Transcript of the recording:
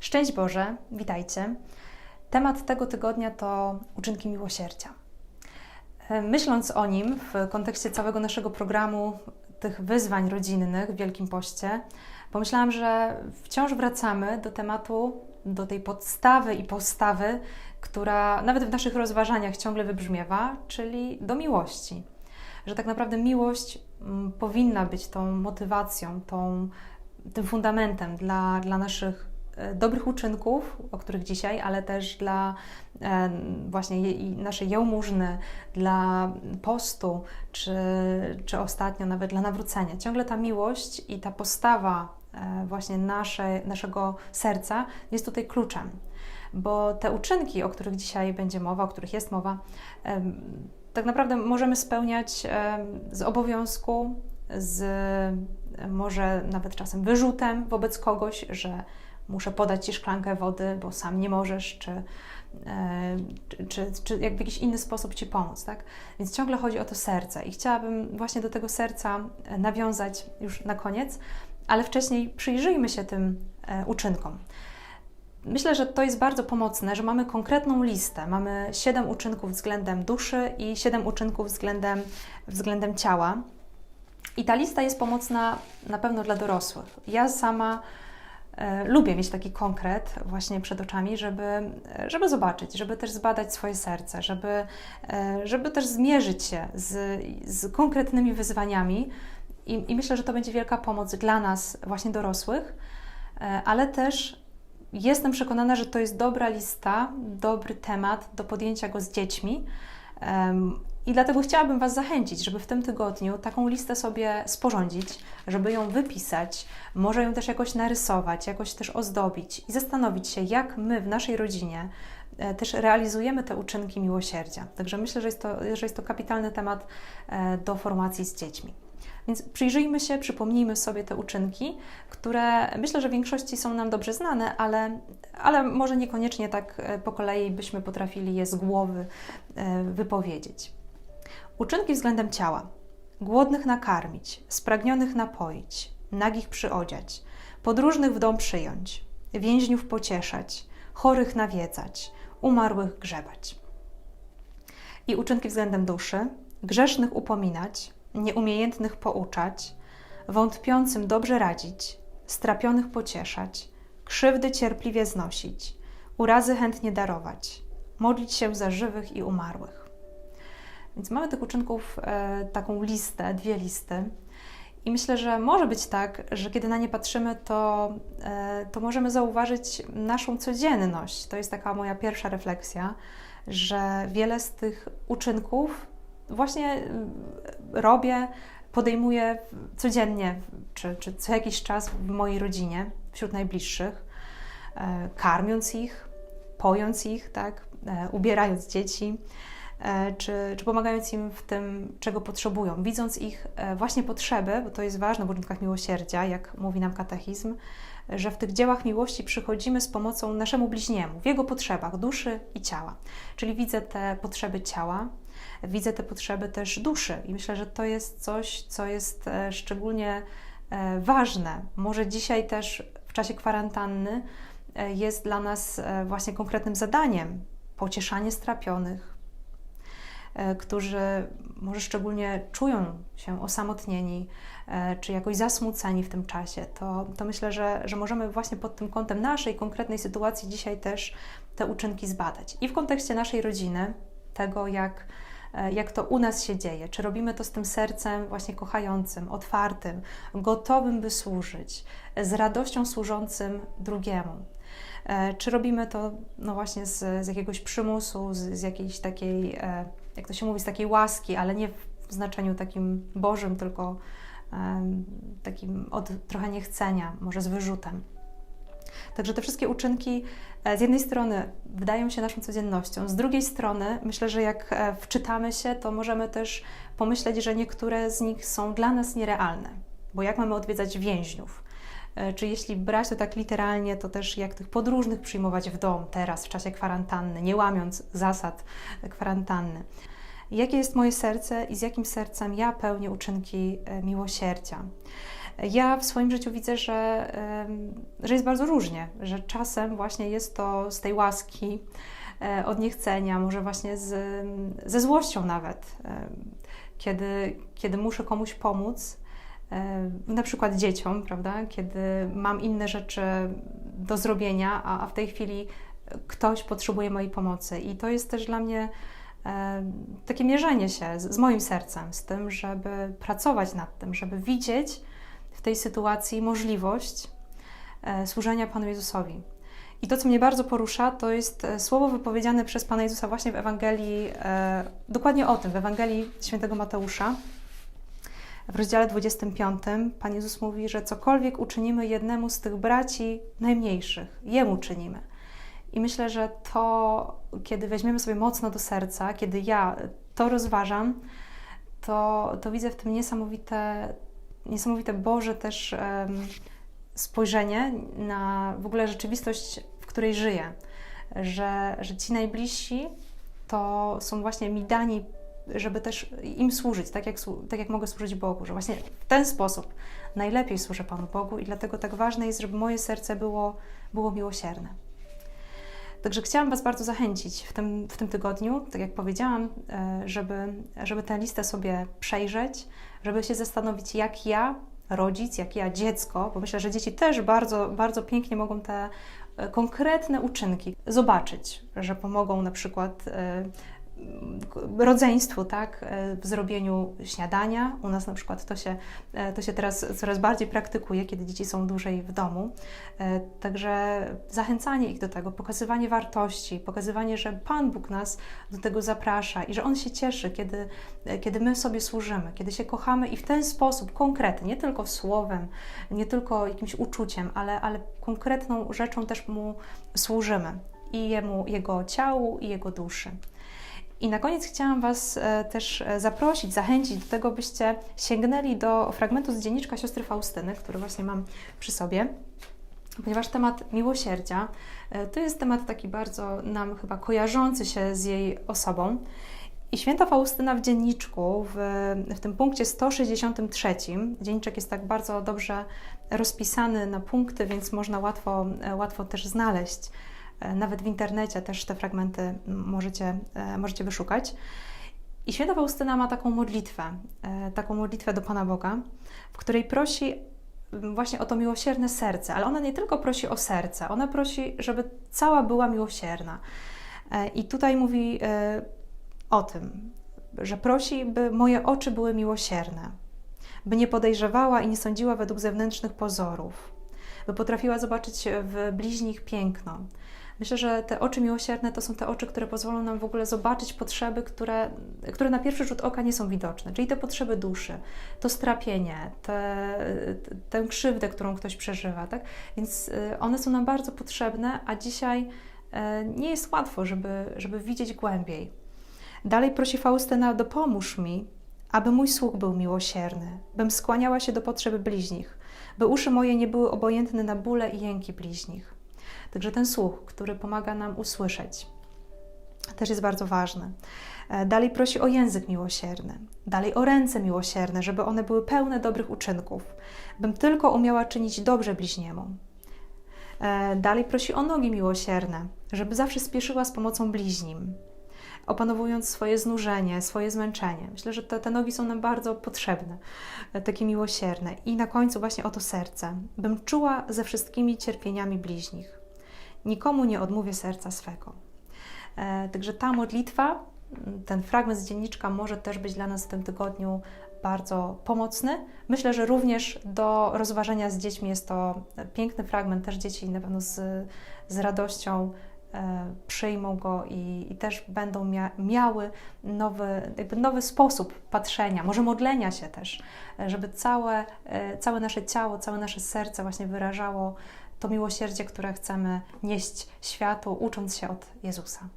Szczęść Boże, witajcie. Temat tego tygodnia to uczynki miłosierdzia. E, Myśląc o nim w kontekście całego naszego programu, tych wyzwań rodzinnych w Wielkim Poście, pomyślałam, że wciąż wracamy do tematu, do tej podstawy i postawy, która nawet w naszych rozważaniach ciągle wybrzmiewa, czyli do miłości. Że tak naprawdę miłość mm, powinna być tą motywacją, tą, tym fundamentem dla, dla naszych dobrych uczynków, o których dzisiaj, ale też dla e, właśnie naszej jałmużny, dla postu, czy, czy ostatnio nawet dla nawrócenia. Ciągle ta miłość i ta postawa e, właśnie nasze, naszego serca jest tutaj kluczem, bo te uczynki, o których dzisiaj będzie mowa, o których jest mowa, tak naprawdę możemy spełniać z obowiązku, z e, może nawet czasem wyrzutem wobec kogoś, że muszę podać Ci szklankę wody, bo sam nie możesz, czy, e, czy, czy, czy jak w jakiś inny sposób Ci pomóc, tak? Więc ciągle chodzi o to serce i chciałabym właśnie do tego serca e, nawiązać już na koniec, ale wcześniej przyjrzyjmy się tym e, uczynkom. Myślę, że to jest bardzo pomocne, że mamy konkretną listę. Mamy siedem uczynków względem duszy i siedem uczynków względem, względem ciała. I ta lista jest pomocna na pewno dla dorosłych. Ja sama lubię mieć taki konkret właśnie przed oczami, żeby, żeby zobaczyć, żeby też zbadać swoje serce, żeby, e, żeby też zmierzyć się z, z konkretnymi wyzwaniami. I, I myślę, że to będzie wielka pomoc dla nas, właśnie dorosłych, e, ale też jestem przekonana, że to jest dobra lista, dobry temat do podjęcia go z dziećmi. I dlatego chciałabym Was zachęcić, żeby w tym tygodniu taką listę sobie sporządzić, żeby ją wypisać, może ją też jakoś narysować, jakoś też ozdobić i zastanowić się, jak my w naszej rodzinie e, też realizujemy te uczynki miłosierdzia. Także myślę, że jest to, że jest to kapitalny temat e, do formacji z dziećmi. Więc przyjrzyjmy się, przypomnijmy sobie te uczynki, które myślę, że w większości są nam dobrze znane, ale, ale może niekoniecznie tak e, po kolei byśmy potrafili je z głowy wypowiedzieć. Uczynki względem ciała. Głodnych nakarmić, spragnionych napoić, nagich przyodziać, podróżnych w dom przyjąć, więźniów pocieszać, chorych nawiedzać, umarłych grzebać. I uczynki względem duszy. Grzesznych upominać, nieumiejętnych pouczać, wątpiącym dobrze radzić, strapionych pocieszać, krzywdy cierpliwie znosić, urazy chętnie darować, modlić się za żywych i umarłych. Więc mamy tych uczynków e, taką listę, dwie listy. I myślę, że może być tak, że kiedy na nie patrzymy, to, e, to możemy zauważyć naszą codzienność. To jest taka moja pierwsza refleksja, że wiele z tych uczynków właśnie mm, robię, podejmuję codziennie, czy, czy co jakiś czas w mojej rodzinie, wśród najbliższych, e, karmiąc ich, pojąc ich, tak, e, ubierając dzieci, e, czy, czy pomagając im w tym, czego potrzebują, widząc ich właśnie potrzeby, bo to jest ważne w uczynkach miłosierdzia, jak mówi nam katechizm, że w tych dziełach miłości przychodzimy z pomocą naszemu bliźniemu, w jego potrzebach duszy i ciała. Czyli widzę te potrzeby ciała, widzę te potrzeby też duszy i myślę, że to jest coś, co jest e, szczególnie e, ważne. Może dzisiaj też w czasie kwarantanny e, jest dla nas właśnie konkretnym zadaniem pocieszanie strapionych, którzy może szczególnie czują się osamotnieni, czy jakoś zasmuceni w tym czasie, to, to myślę, że, że możemy właśnie pod tym kątem naszej konkretnej sytuacji dzisiaj też te uczynki zbadać. I w kontekście naszej rodziny, tego jak E, jak to u nas się dzieje. Czy robimy to z tym sercem właśnie kochającym, otwartym, gotowym, by służyć, z radością służącym drugiemu. E, czy robimy to no właśnie z, z jakiegoś przymusu, z, z jakiejś takiej, e, jak to się mówi, z takiej łaski, ale nie w znaczeniu takim bożym, tylko takim od trochę niechcenia, może z wyrzutem. Także te wszystkie uczynki e, z jednej strony wydają się naszą codziennością, z drugiej strony myślę, że jak e, wczytamy się, to możemy też pomyśleć, że niektóre z nich są dla nas nierealne. Bo jak mamy odwiedzać więźniów? E, czy jeśli brać to tak literalnie, to też jak tych podróżnych przyjmować w dom teraz, w czasie kwarantanny, nie łamiąc zasad kwarantanny? Jakie jest moje serce i z jakim sercem ja pełnię uczynki miłosierdzia? Ja w swoim życiu widzę, że, że jest bardzo różnie, że czasem właśnie jest to z tej łaski, e, od niechcenia, może właśnie z, ze złością nawet, e, kiedy, kiedy muszę komuś pomóc, e, na przykład dzieciom, prawda, kiedy mam inne rzeczy do zrobienia, a, a w tej chwili ktoś potrzebuje mojej pomocy. I to jest też dla mnie e, takie mierzenie się z, z moim sercem, z tym, żeby pracować nad tym, żeby widzieć w tej sytuacji możliwość e, służenia Panu Jezusowi. I to, co mnie bardzo porusza, to jest e, słowo wypowiedziane przez Pana Jezusa właśnie w Ewangelii, e, dokładnie o tym, w Ewangelii Świętego Mateusza. W rozdziale 25 Pan Jezus mówi, że cokolwiek uczynimy jednemu z tych braci najmniejszych, Jemu czynimy. I myślę, że to, kiedy weźmiemy sobie mocno do serca, kiedy ja to rozważam, to, to widzę w tym niesamowite, niesamowite Boże też em, spojrzenie na w ogóle rzeczywistość, w której żyję. Że, że ci najbliżsi to są właśnie mi dani, żeby też im służyć, tak jak, tak jak mogę służyć Bogu, że właśnie w ten sposób najlepiej służę Panu Bogu i dlatego tak ważne jest, żeby moje serce było, było miłosierne. Także chciałam Was bardzo zachęcić w tym, w tym tygodniu, tak jak powiedziałam, e, żeby, żeby tę listę sobie przejrzeć, żeby się zastanowić, jak ja, rodzic, jak ja, dziecko, bo myślę, że dzieci też bardzo, bardzo pięknie mogą te e, konkretne uczynki zobaczyć, że pomogą na przykład e, rodzeństwu, tak, e, w zrobieniu śniadania. U nas na przykład to się, e, to się teraz coraz bardziej praktykuje, kiedy dzieci są dłużej w domu. E, Także zachęcanie ich do tego, pokazywanie wartości, pokazywanie, że Pan Bóg nas do tego zaprasza i że On się cieszy, kiedy, kiedy my sobie służymy, kiedy się kochamy i w ten sposób konkretny, nie tylko słowem, nie tylko jakimś uczuciem, ale, ale konkretną rzeczą też Mu służymy i Jemu, Jego ciału i Jego duszy. I na koniec chciałam Was e, też e, zaprosić, zachęcić do tego, byście sięgnęli do fragmentu z dzienniczka siostry Faustyny, który właśnie mam przy sobie, ponieważ temat miłosierdzia e, to jest temat taki bardzo nam chyba kojarzący się z jej osobą. I święta Faustyna w dzienniczku, w, w tym punkcie 163, dzienniczek jest tak bardzo dobrze rozpisany na punkty, więc można łatwo, łatwo też znaleźć nawet w internecie też te fragmenty możecie, e, możecie wyszukać. I święta Faustyna ma taką modlitwę, e, taką modlitwę do Pana Boga, w której prosi właśnie o to miłosierne serce, ale ona nie tylko prosi o serce, ona prosi, żeby cała była miłosierna. I tutaj mówi o tym, że prosi, by moje oczy były miłosierne, by nie podejrzewała i nie sądziła według zewnętrznych pozorów, by potrafiła zobaczyć w bliźnich piękno, Myślę, że te oczy miłosierne to są te oczy, które pozwolą nam w ogóle zobaczyć potrzeby, które, które na pierwszy rzut oka nie są widoczne, czyli te potrzeby duszy, to strapienie, te, tę krzywdę, którą ktoś przeżywa. Tak? Więc y, one są nam bardzo potrzebne, a dzisiaj e, nie jest łatwo, żeby, żeby widzieć głębiej. Dalej prosi Faustyna, dopomóż mi, aby mój słuch był miłosierny, bym skłaniała się do potrzeby bliźnich, by uszy moje nie były obojętne na bóle i jęki bliźnich. Także ten słuch, który pomaga nam usłyszeć, też jest bardzo ważny. E, dalej prosi o język miłosierny, dalej o ręce miłosierne, żeby one były pełne dobrych uczynków, bym tylko umiała czynić dobrze bliźniemu. E, dalej prosi o nogi miłosierne, żeby zawsze spieszyła z pomocą bliźnim, opanowując swoje znużenie, swoje zmęczenie. Myślę, że te, te nogi są nam bardzo potrzebne, e, takie miłosierne. I na końcu właśnie o to serce, bym czuła ze wszystkimi cierpieniami bliźnich. Nikomu nie odmówię serca swego. E, także ta modlitwa, ten fragment z dzienniczka może też być dla nas w tym tygodniu bardzo pomocny. Myślę, że również do rozważenia z dziećmi jest to piękny fragment. Też dzieci na pewno z, z radością e, przyjmą go i, i też będą mia miały nowy, nowy sposób patrzenia, może modlenia się też, żeby całe, e, całe nasze ciało, całe nasze serce właśnie wyrażało to miłosierdzie, które chcemy nieść światu, ucząc się od Jezusa.